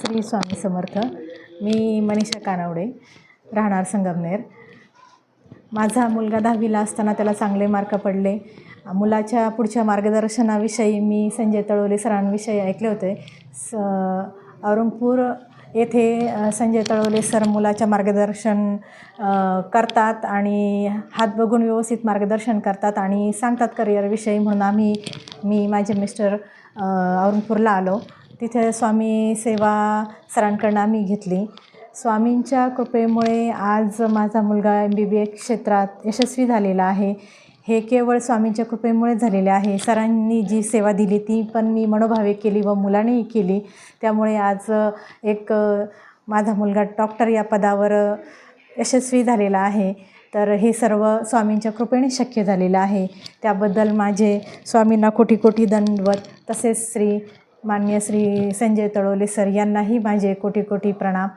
श्री स्वामी समर्थ. मी मनीषा कानवडे राहणार संगमनेर. माझा मुलगा दहावीला असताना त्याला चांगले मार्क पडले. मुलाच्या पुढच्या मार्गदर्शनाविषयी मी संजय तळवले सरांविषयी ऐकले होते. स औरंगपूर येथे संजय तळवले सर मुलाच्या मार्गदर्शन करतात आणि हात बघून व्यवस्थित मार्गदर्शन करतात आणि सांगतात करिअरविषयी म्हणून आम्ही मी माझे मिस्टर औरंगपूरला आलो. तिथे स्वामी सेवा सरांकडनं आम्ही घेतली. स्वामींच्या कृपेमुळे आज माझा मुलगा एम बी बी एस क्षेत्रात यशस्वी झालेला आहे. हे केवळ स्वामींच्या कृपेमुळे झालेले आहे. सरांनी जी सेवा दिली ती पण मी मनोभावे केली व मुलानेही केली. त्यामुळे आज एक माझा मुलगा डॉक्टर या पदावर यशस्वी झालेला आहे. तर हे सर्व स्वामींच्या कृपेने शक्य झालेलं आहे. त्याबद्दल माझे स्वामींना कोटी कोटी दंडवत तसेच श्री मान्य श्री संजय तळोले सर यांनाही माझे कोटी कोटी प्रणाम.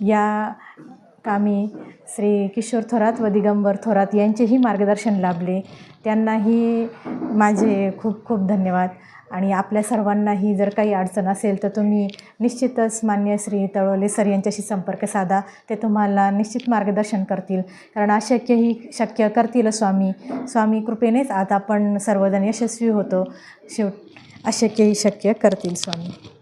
या कामी श्री किशोर थोरात व दिगंबर थोरात यांचेही मार्गदर्शन लाभले. त्यांनाही माझे खूप खूप धन्यवाद. आणि आपल्या सर्वांनाही जर काही अडचण असेल तर तुम्ही निश्चितच मान्य श्री तळोले सर यांच्याशी संपर्क साधा. ते तुम्हाला निश्चित मार्गदर्शन करतील. कारण अशक्यही शक्य करतील स्वामी. स्वामी कृपेनेच आता आपण सर्वजण यशस्वी होतो. शेव अशक्यही शक्य करतील स्वामी.